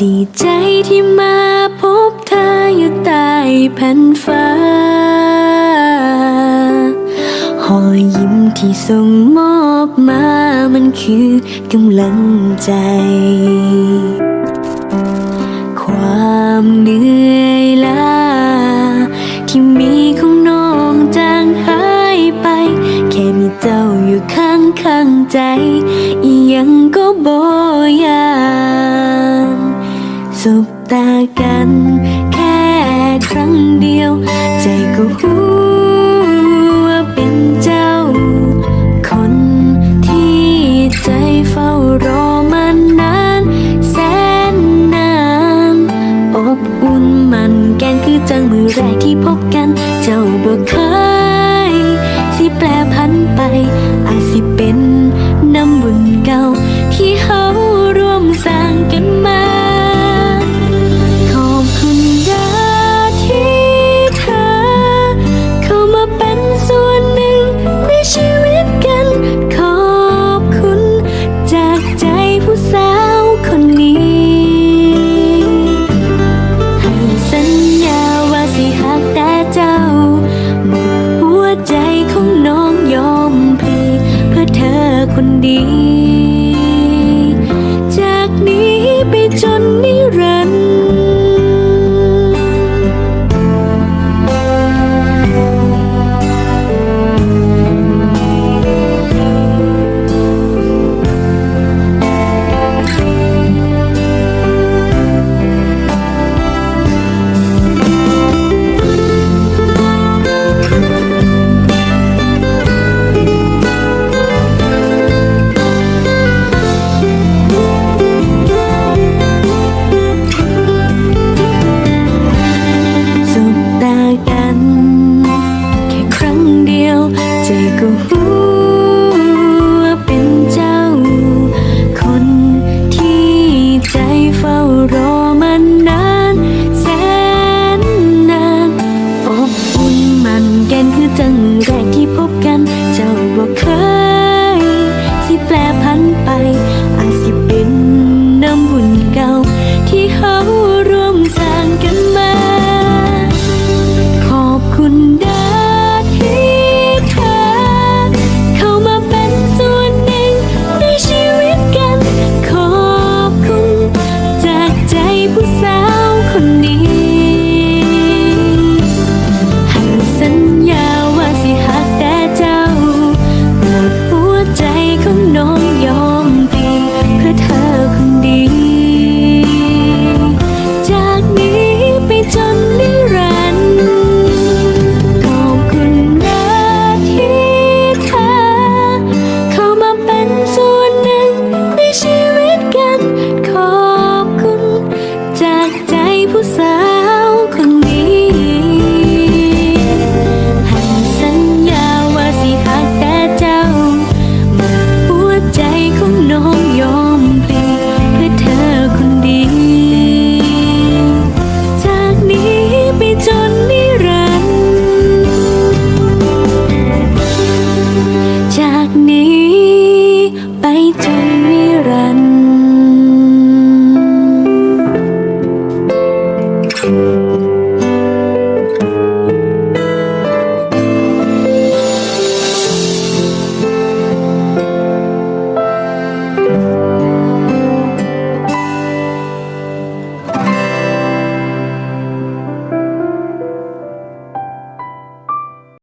ดีใจที่มาพบเธออยู่ใต้แผ่นฟ้า หอยยิ้มที่ส่งมอบมามันคือกำลังใจ ความเหนื่อยล้าที่มีของน้องจางหายไป แค่มีเจ้าอยู่ข้างข้างใจ ยังก็บ่ยา สบตากัน แค่ครั้งเดียว ใจก็รู้ว่าเป็นเจ้า คนที่ใจเฝ้ารอมานาน แสนนาน อบอุ่นมันแกนคือจังมือแรกที่พบกัน เจ้าหมดหัวใจของน้องยอมพลีเพื่อเธอคนดี alaikum. ใจผู้สาวคนนี้ให้สัญญาว่าสิหักแต่เจ้าเมื่ใจของน้องยอมปลีเพื่อเธอคนดี จากนี้ไปจนนิรันดจากนี้ไปจนนิรัน